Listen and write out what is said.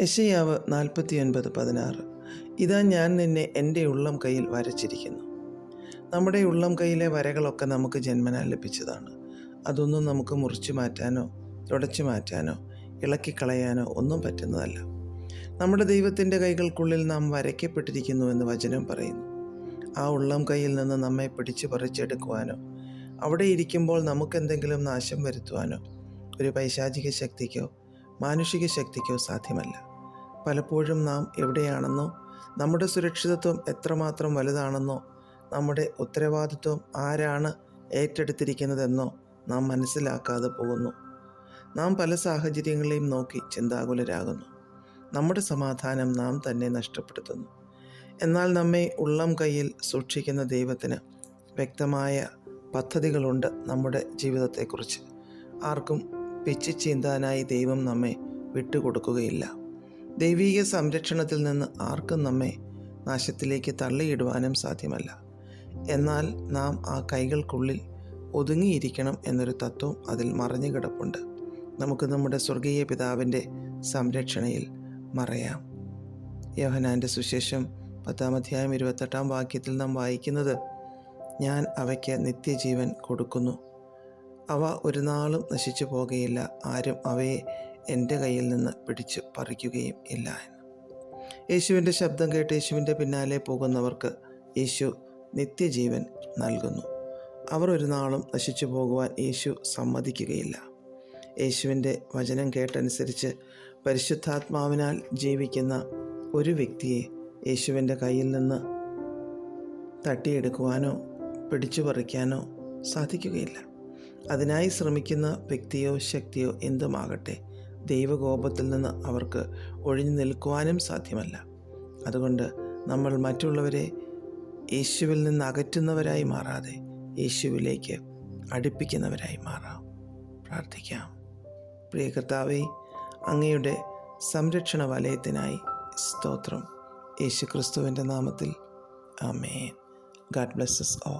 യശയാവ് നാൽപ്പത്തി ഒൻപത് പതിനാറ്. ഇതാ ഞാൻ നിന്നെ എന്റെ ഉള്ളം കയ്യിൽ വരച്ചിരിക്കുന്നു. നമ്മുടെ ഉള്ളം കയ്യിലെ വരകളൊക്കെ നമുക്ക് ജന്മനാൽ ലഭിച്ചതാണ്. അതൊന്നും നമുക്ക് മുറിച്ചു മാറ്റാനോ തുടച്ചു മാറ്റാനോ ഇളക്കിക്കളയാനോ ഒന്നും പറ്റുന്നതല്ല. നമ്മുടെ ദൈവത്തിന്റെ കൈകൾക്കുള്ളിൽ നാം വരയ്ക്കപ്പെട്ടിരിക്കുന്നു എന്ന് വചനം പറയുന്നു. ആ ഉള്ളം കയ്യിൽ നിന്ന് നമ്മെ പിടിച്ചു പറിച്ചെടുക്കുവാനോ അവിടെ ഇരിക്കുമ്പോൾ നമുക്കെന്തെങ്കിലും നാശം വരുത്തുവാനോ ഒരു പൈശാചിക ശക്തിക്കോ മാനുഷിക ശക്തിക്കോ സാധ്യമല്ല. പലപ്പോഴും നാം എവിടെയാണെന്നോ നമ്മുടെ സുരക്ഷിതത്വം എത്രമാത്രം വലുതാണെന്നോ നമ്മുടെ ഉത്തരവാദിത്വം ആരാണ് ഏറ്റെടുത്തിരിക്കുന്നതെന്നോ നാം മനസ്സിലാക്കാതെ പോകുന്നു. നാം പല സാഹചര്യങ്ങളെയും നോക്കി ചിന്താകുലരാകുന്നു. നമ്മുടെ സമാധാനം നാം തന്നെ നഷ്ടപ്പെടുത്തുന്നു. എന്നാൽ നമ്മെ ഉള്ളം കയ്യിൽ സൂക്ഷിക്കുന്ന ദൈവത്തിന് വ്യക്തമായ പദ്ധതികളുണ്ട് നമ്മുടെ ജീവിതത്തെക്കുറിച്ച്. ആർക്കും പിച്ചു ചീന്താനായി ദൈവം നമ്മെ വിട്ടുകൊടുക്കുകയില്ല. ദൈവീക സംരക്ഷണത്തിൽ നിന്ന് ആർക്കും നമ്മെ നാശത്തിലേക്ക് തള്ളിയിടുവാനും സാധ്യമല്ല. എന്നാൽ നാം ആ കൈകൾക്കുള്ളിൽ ഒതുങ്ങിയിരിക്കണം എന്നൊരു തത്വം അതിൽ മറഞ്ഞു കിടപ്പുണ്ട് നമുക്ക് നമ്മുടെ സ്വർഗീയ പിതാവിന്റെ സംരക്ഷണയിൽ മറയാം. യോഹനാന്റെ സുശേഷം പത്താം അധ്യായം ഇരുപത്തെട്ടാം വാക്യത്തിൽ നാം വായിക്കുന്നത് ഞാൻ അവയ്ക്ക് നിത്യജീവൻ കൊടുക്കുന്നു. അവ ഒരു നാളും നശിച്ചു പോകുകയില്ല ആരും അവയെ എന്റെ കയ്യിൽ നിന്ന് പിടിച്ച് പറിക്കുകയും ഇല്ല എന്ന്. യേശുവിന്റെ ശബ്ദം കേട്ട് യേശുവിന്റെ പിന്നാലെ പോകുന്നവർക്ക് യേശു നിത്യജീവൻ നൽകുന്നു. അവർ ഒരു നാളും നശിച്ചു പോകുവാൻ യേശു സമ്മതിക്കുകയില്ല. യേശുവിന്റെ വചനം കേട്ടനുസരിച്ച് പരിശുദ്ധാത്മാവിനാൽ ജീവിക്കുന്ന ഒരു വ്യക്തിയെ യേശുവിന്റെ കയ്യിൽ നിന്ന് തട്ടിയെടുക്കുവാനോ പിടിച്ചു പറിക്കാനോ സാധിക്കുകയില്ല. അതിനായി ശ്രമിക്കുന്ന വ്യക്തിയോ ശക്തിയോ എന്തുമാകട്ടെ? ദൈവകോപത്തിൽ നിന്ന് അവർക്ക് ഒഴിഞ്ഞു നിൽക്കുവാനും സാധ്യമല്ല. അതുകൊണ്ട് നമ്മൾ മറ്റുള്ളവരെ യേശുവിൽ നിന്ന് അകറ്റുന്നവരായി മാറാതെ യേശുവിലേക്ക് അടുപ്പിക്കുന്നവരായി മാറാം. പ്രാർത്ഥിക്കാം. പ്രിയ കർത്താവെ അങ്ങയുടെ സംരക്ഷണ വലയത്തിനായി സ്തോത്രം. യേശു ക്രിസ്തുവിന്റെ നാമത്തിൽ. ആമേൻ. ഗാഡ് ബ്ലെസ്സസ് ഓ